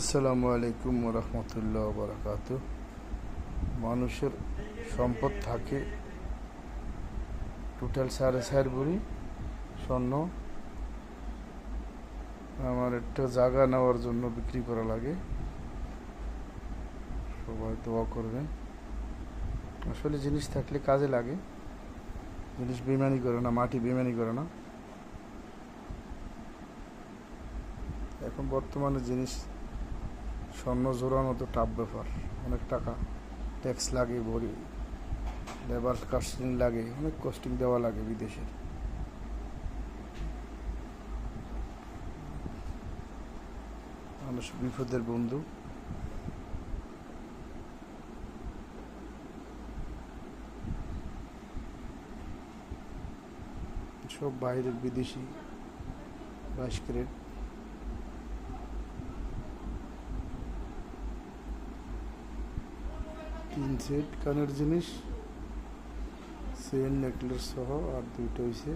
আসসালামু আলাইকুম রহমতুল্লাহ বরকাত মানুষের সম্পদ থাকে টোটাল সাড়ে চার ভরি স্বর্ণ। আমার একটা জায়গা নেওয়ার জন্য বিক্রি করা লাগে। সবাই দোয়া করবেন। আসলে জিনিস থাকলে কাজে লাগে। জিনিস বেমানি করে না, মাটি বেমানি করে না। এখন বর্তমানে জিনিস স্বর্ণ জোড়ানো তো টাফ ব্যাপার। অনেক টাকা ট্যাক্স লাগে, ভরি লেবার কাস্টিং লাগে, অনেক কস্টিং দেওয়া লাগে বিদেশের। মানুষ বিপদের বন্ধু। সব বাইরের বিদেশি বাইশ ক্যারেট তিন সেট কানের জিনিস চেন নেকলেস সহ আর দুইটা হইছে